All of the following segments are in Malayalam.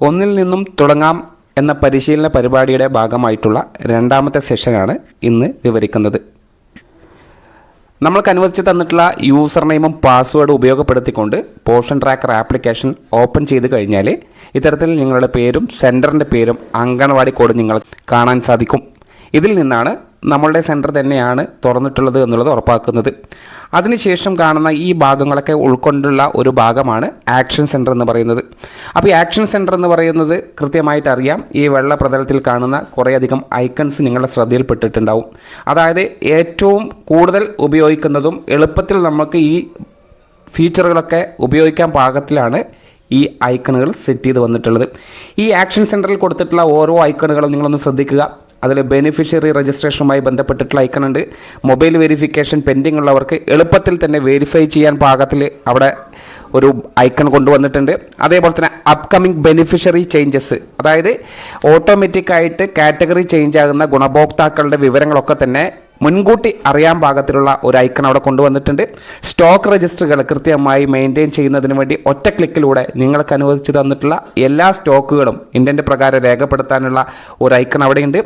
ഒന്നിൽ നിന്നും തുടങ്ങാം എന്ന പരിശീലന പരിപാടിയുടെ ഭാഗമായിട്ടുള്ള രണ്ടാമത്തെ സെഷനാണ് ഇന്ന് വിവരിക്കുന്നത്. നമ്മൾക്ക് അനുവദിച്ച് തന്നിട്ടുള്ള യൂസർ നെയിമും പാസ്വേഡും ഉപയോഗപ്പെടുത്തിക്കൊണ്ട് പോർഷൻ ട്രാക്കർ ആപ്ലിക്കേഷൻ ഓപ്പൺ ചെയ്ത് കഴിഞ്ഞാൽ ഇത്തരത്തിൽ നിങ്ങളുടെ പേരും സെന്ററിന്റെ പേരും അങ്കണവാടി കോഡ് നിങ്ങൾ കാണാൻ സാധിക്കും. ഇതിൽ നിന്നാണ് നമ്മളുടെ സെന്റർ തന്നെയാണ് തുറന്നിട്ടുള്ളത് എന്നുള്ളത് ഉറപ്പാക്കുന്നത്. അതിനുശേഷം കാണുന്ന ഈ ഭാഗങ്ങളൊക്കെ ഉൾക്കൊണ്ടുള്ള ഒരു ഭാഗമാണ് ആക്ഷൻ സെന്റർ എന്ന് പറയുന്നത്. അപ്പോൾ ഈ ആക്ഷൻ സെന്റർ എന്ന് പറയുന്നത് കൃത്യമായിട്ട് അറിയാം. ഈ വെള്ള പ്രതലത്തിൽ കാണുന്ന കുറേയധികം ഐക്കൺസ് നിങ്ങളുടെ ശ്രദ്ധയിൽപ്പെട്ടിട്ടുണ്ടാവും. അതായത് ഏറ്റവും കൂടുതൽ ഉപയോഗിക്കുന്നതും എളുപ്പത്തിൽ നമുക്ക് ഈ ഫീച്ചറുകളൊക്കെ ഉപയോഗിക്കാൻ പാകത്തിലാണ് ഈ ഐക്കണുകൾ സെറ്റ് ചെയ്ത് വന്നിട്ടുള്ളത്. ഈ ആക്ഷൻ സെന്ററിൽ കൊടുത്തിട്ടുള്ള ഓരോ ഐക്കണുകളും നിങ്ങളൊന്ന് ശ്രദ്ധിക്കുക. അതിൽ ബെനിഫിഷ്യറി രജിസ്ട്രേഷനുമായി ബന്ധപ്പെട്ടിട്ടുള്ള ഐക്കൺ ഉണ്ട്. മൊബൈൽ വെരിഫിക്കേഷൻ പെൻഡിംഗ് ഉള്ളവർക്ക് എളുപ്പത്തിൽ തന്നെ വെരിഫൈ ചെയ്യാൻ പാകത്തിൽ അവിടെ ഒരു ഐക്കൺ കൊണ്ടുവന്നിട്ടുണ്ട്. അതേപോലെ തന്നെ അപ്കമിങ് ബെനിഫിഷ്യറി ചേഞ്ചസ് അതായത് ഓട്ടോമാറ്റിക്കായിട്ട് കാറ്റഗറി ചേഞ്ച് ആകുന്ന ഗുണഭോക്താക്കളുടെ വിവരങ്ങളൊക്കെ തന്നെ മുൻകൂട്ടി അറിയാൻ പാകത്തിലുള്ള ഒരു ഐക്കൺ അവിടെ കൊണ്ടുവന്നിട്ടുണ്ട്. സ്റ്റോക്ക് രജിസ്റ്ററുകൾ കൃത്യമായി മെയിന്റെയിൻ ചെയ്യുന്നതിന് വേണ്ടി ഒറ്റ ക്ലിക്കിലൂടെ നിങ്ങൾക്ക് അനുവദിച്ച് തന്നിട്ടുള്ള എല്ലാ സ്റ്റോക്കുകളും ഇന്റന്റ് പ്രകാരം രേഖപ്പെടുത്താനുള്ള ഒരു ഐക്കൺ അവിടെയുണ്ട്.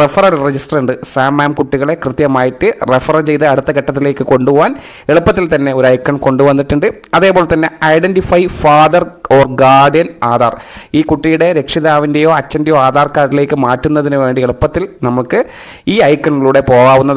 റെഫറൽ രജിസ്റ്റർ ഉണ്ട്. സാം മാം കുട്ടികളെ കൃത്യമായിട്ട് റെഫർ ചെയ്ത് അടുത്ത ഘട്ടത്തിലേക്ക് കൊണ്ടുപോകാൻ എളുപ്പത്തിൽ തന്നെ ഒരു ഐക്കൺ കൊണ്ടുവന്നിട്ടുണ്ട്. അതേപോലെ തന്നെ identify father or guardian Aadhaar. ഈ കുട്ടിയുടെ രക്ഷിതാവിന്റെയോ അച്ഛന്റെയോ ആധാർ കാർഡിലേക്ക് മാറ്റുന്നതിന് വേണ്ടി എളുപ്പത്തിൽ നമുക്ക് ഈ ഐക്കണിലൂടെ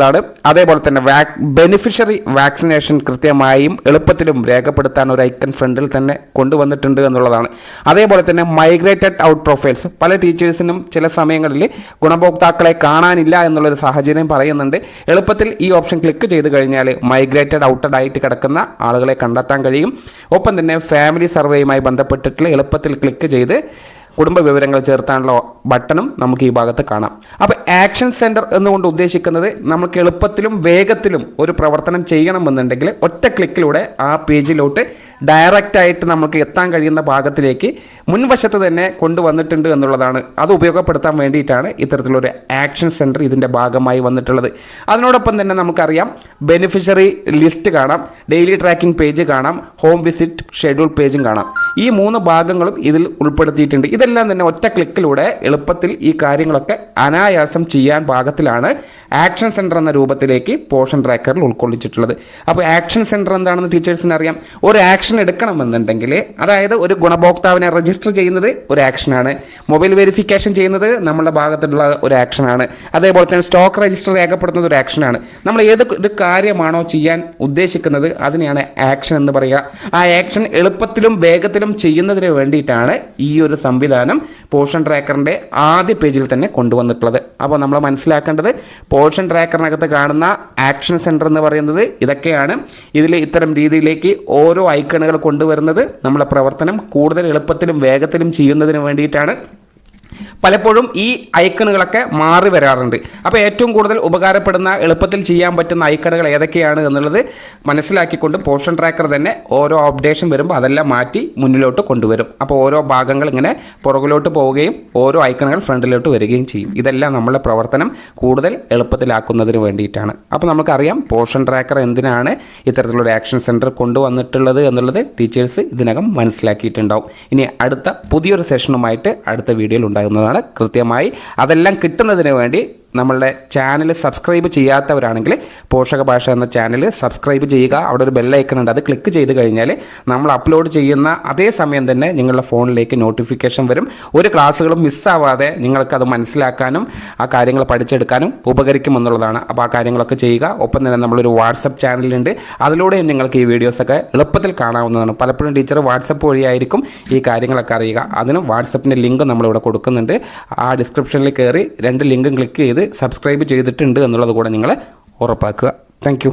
പോകാവുന്നതാണ് അതേപോലെ തന്നെ വാക് ബെനിഫിഷ്യറി വാക്സിനേഷൻ കൃത്യമായും എളുപ്പത്തിലും രേഖപ്പെടുത്താൻ ഒരു ഐക്കൺ ഫ്രണ്ടിൽ തന്നെ കൊണ്ടുവന്നിട്ടുണ്ട് എന്നുള്ളതാണ്. അതേപോലെ തന്നെ മൈഗ്രേറ്റഡ് ഔട്ട് പ്രൊഫൈൽസ് പല ടീച്ചേഴ്സിനും ചില സമയങ്ങളിൽ ഗുണഭോക്താക്കളെ കാണാനില്ല എന്നുള്ളൊരു സാഹചര്യം പറയുന്നുണ്ട്. എളുപ്പത്തിൽ ഈ ഓപ്ഷൻ ക്ലിക്ക് ചെയ്ത് കഴിഞ്ഞാൽ മൈഗ്രേറ്റഡ് ഔട്ടഡ് ആയിട്ട് കിടക്കുന്ന ആളുകളെ കണ്ടെത്താൻ കഴിയും. ഒപ്പം തന്നെ ഫാമിലി സർവേയുമായി ബന്ധപ്പെട്ടിട്ടുള്ള എളുപ്പത്തിൽ ക്ലിക്ക് ചെയ്ത് കുടുംബ വിവരങ്ങൾ ചേർത്താനുള്ള ബട്ടണും നമുക്ക് ഈ ഭാഗത്ത് കാണാം. അപ്പോൾ ആക്ഷൻ സെന്റർ എന്നുകൊണ്ട് ഉദ്ദേശിക്കുന്നത് നമുക്ക് എളുപ്പത്തിലും വേഗത്തിലും ഒരു പ്രവർത്തനം ചെയ്യണമെന്നുണ്ടെങ്കിൽ ഒറ്റ ക്ലിക്കിലൂടെ ആ പേജിലോട്ട് ഡയറക്റ്റ് ആയിട്ട് നമുക്ക് എത്താൻ കഴിയുന്ന ഭാഗത്തിലേക്ക് മുൻവശത്ത് തന്നെ കൊണ്ടുവന്നിട്ടുണ്ട് എന്നുള്ളതാണ്. അത് ഉപയോഗപ്പെടുത്താൻ വേണ്ടിയിട്ടാണ് ഇത്തരത്തിലൊരു ആക്ഷൻ സെന്റർ ഇതിന്റെ ഭാഗമായി വന്നിട്ടുള്ളത്. അതിനോടൊപ്പം തന്നെ നമുക്കറിയാം ബെനിഫിഷ്യറി ലിസ്റ്റ് കാണാം ഡെയിലി ട്രാക്കിംഗ് പേജ് കാണാം ഹോം വിസിറ്റ് ഷെഡ്യൂൾ പേജും കാണാം. ഈ മൂന്ന് ഭാഗങ്ങളും ഇതിൽ ഉൾപ്പെടുത്തിയിട്ടുണ്ട്. ഇതെല്ലാം തന്നെ ഒറ്റ ക്ലിക്കിലൂടെ എളുപ്പത്തിൽ ഈ കാര്യങ്ങളൊക്കെ അനായാസം ചെയ്യാൻ ഭാഗത്തിലാണ് ആക്ഷൻ സെന്റർ എന്ന രൂപത്തിലേക്ക് പോർഷൻ ട്രാക്കറിൽ ഉൾക്കൊള്ളിച്ചിട്ടുള്ളത്. അപ്പോൾ ആക്ഷൻ സെന്റർ എന്താണെന്ന് ടീച്ചേഴ്സിന് അറിയാം. ഒരു ആക്ഷൻ എടുക്കണമെന്നുണ്ടെങ്കിൽ അതായത് ഒരു ഗുണഭോക്താവിനെ രജിസ്റ്റർ ചെയ്യുന്നത് ഒരു ആക്ഷനാണ് മൊബൈൽ വെരിഫിക്കേഷൻ ചെയ്യുന്നത് നമ്മുടെ ഭാഗത്തുള്ള ഒരു ആക്ഷനാണ് അതേപോലെ തന്നെ സ്റ്റോക്ക് രജിസ്റ്റർ രേഖപ്പെടുത്തുന്നത് ഒരു ആക്ഷനാണ് നമ്മൾ ഏത് ഒരു കാര്യമാണോ ചെയ്യാൻ ഉദ്ദേശിക്കുന്നത് അതിനെയാണ് ആക്ഷൻ എന്ന് പറയുക. ആ ആക്ഷൻ എളുപ്പത്തിലും വേഗത്തിലും ചെയ്യുന്നതിന് വേണ്ടിയിട്ടാണ് ഈ ഒരു സംവിധാനം പോർഷൻ ട്രാക്കറിന്റെ ആദ്യ പേജിൽ തന്നെ കൊണ്ടുവന്നിട്ടുള്ളത്. അപ്പോൾ നമ്മൾ മനസ്സിലാക്കേണ്ടത് പോർഷൻ ട്രാക്കറിനകത്ത് കാണുന്ന ആക്ഷൻ സെന്റർ എന്ന് പറയുന്നത് ഇതൊക്കെയാണ്. ഇതിൽ ഇത്തരം രീതിയിലേക്ക് ഓരോ ഐക്കണുകൾ കൊണ്ടുവരുന്നത് നമ്മളെ പ്രവർത്തനം കൂടുതൽ എളുപ്പത്തിലും വേഗത്തിലും ചെയ്യുന്നതിന് വേണ്ടിയിട്ടാണ്. പലപ്പോഴും ഈ ഐക്കണുകളൊക്കെ മാറി വരാറുണ്ട്. അപ്പോൾ ഏറ്റവും കൂടുതൽ ഉപകാരപ്പെടുന്ന എളുപ്പത്തിൽ ചെയ്യാൻ പറ്റുന്ന ഐക്കണുകൾ ഏതൊക്കെയാണ് എന്നുള്ളത് മനസ്സിലാക്കിക്കൊണ്ട് പോർഷൻ ട്രാക്കർ തന്നെ ഓരോ അപ്ഡേഷൻ വരുമ്പോൾ അതെല്ലാം മാറ്റി മുന്നിലോട്ട് കൊണ്ടുവരും. അപ്പോൾ ഓരോ ഭാഗങ്ങൾ ഇങ്ങനെ പുറകിലോട്ട് പോവുകയും ഓരോ ഐക്കണുകൾ ഫ്രണ്ടിലോട്ട് വരികയും ചെയ്യും. ഇതെല്ലാം നമ്മളെ പ്രവർത്തനം കൂടുതൽ എളുപ്പത്തിലാക്കുന്നതിന് വേണ്ടിയിട്ടാണ്. അപ്പോൾ നമുക്കറിയാം പോർഷൻ ട്രാക്കർ എന്തിനാണ് ഇത്തരത്തിലുള്ള ആക്ഷൻ സെന്റർ കൊണ്ടുവന്നിട്ടുള്ളത് എന്നുള്ളത് ടീച്ചേഴ്സ് ഇതിനകം മനസ്സിലാക്കിയിട്ടുണ്ടാവും. ഇനി അടുത്ത പുതിയൊരു സെഷനുമായിട്ട് അടുത്ത വീഡിയോയിൽ ഉണ്ടാകുന്നതാണ് കൃത്യമായി അതെല്ലാം കിട്ടുന്നതിന് വേണ്ടി നമ്മളുടെ ചാനൽ സബ്സ്ക്രൈബ് ചെയ്യാത്തവരാണെങ്കിൽ പോഷക ഭാഷ എന്ന ചാനൽ സബ്സ്ക്രൈബ് ചെയ്യുക. അവിടെ ഒരു ബെല്ലൈക്കൺ ഉണ്ട്. അത് ക്ലിക്ക് ചെയ്ത് കഴിഞ്ഞാൽ നമ്മൾ അപ്ലോഡ് ചെയ്യുന്ന അതേ സമയം തന്നെ നിങ്ങളുടെ ഫോണിലേക്ക് നോട്ടിഫിക്കേഷൻ വരും. ഒരു ക്ലാസ്സുകളും മിസ്സാവാതെ നിങ്ങൾക്കത് മനസ്സിലാക്കാനും ആ കാര്യങ്ങൾ പഠിച്ചെടുക്കാനും ഉപകരിക്കുമെന്നുള്ളതാണ്. അപ്പോൾ ആ കാര്യങ്ങളൊക്കെ ചെയ്യുക. ഒപ്പം തന്നെ നമ്മളൊരു വാട്സപ്പ് ചാനലുണ്ട് അതിലൂടെയും നിങ്ങൾക്ക് ഈ വീഡിയോസൊക്കെ എളുപ്പത്തിൽ കാണാവുന്നതാണ്. പലപ്പോഴും ടീച്ചർ വാട്സപ്പ് വഴിയായിരിക്കും ഈ കാര്യങ്ങളൊക്കെ അറിയുക. അതിന് വാട്സപ്പിന്റെ ലിങ്ക് നമ്മളിവിടെ കൊടുക്കുന്നുണ്ട്. ആ ഡിസ്ക്രിപ്ഷനിൽ കയറി രണ്ട് ലിങ്കും ക്ലിക്ക് ചെയ്ത് സബ്സ്ക്രൈബ് ചെയ്തിട്ടുണ്ട് എന്നുള്ളത് കൂടെ നിങ്ങൾ ഉറപ്പാക്കുക. താങ്ക്